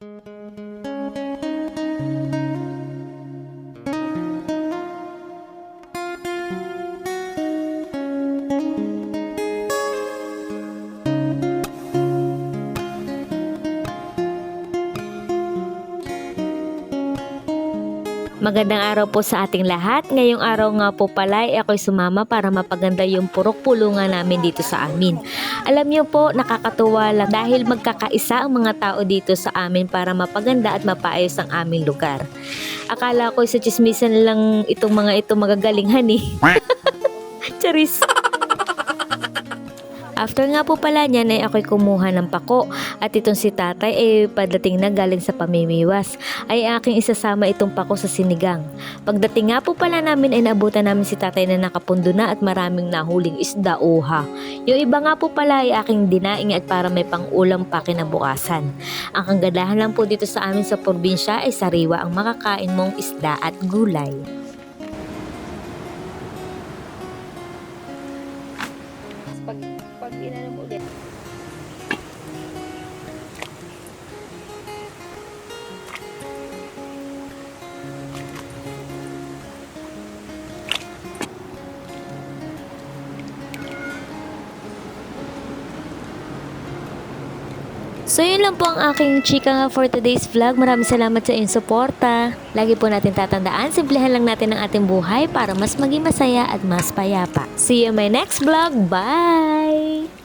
Música Magandang araw po sa ating lahat. Ngayong araw nga po pala ay ako'y sumama para mapaganda yung purok pulungan namin dito sa amin. Alam niyo po, nakakatuwa lang dahil magkakaisa ang mga tao dito sa amin para mapaganda at mapaayos ang aming lugar. Akala ko sa chismisan lang itong mga ito magagaling hani. Charis. After nga po pala niyan ay ako'y kumuha ng pako at itong si tatay ay padating na galing sa pamimiwas ay aking isasama itong pako sa sinigang. Pagdating nga po pala namin ay naabutan namin si tatay na nakapundo na at maraming nahuling isda uha. Yung iba nga po pala ay aking dinaing at para may pang-ulam pa kinabukasan. Ang kagadahan lang po dito sa amin sa probinsya ay sariwa ang makakain mong isda at gulay. Pag, pag inano mo ulit, So yun lang po ang aking chika nga for today's vlog. Maraming salamat sa inyong suporta. Lagi po natin tatandaan, simplihan lang natin ang ating buhay para mas maging masaya at mas payapa. See you in my next vlog. Bye!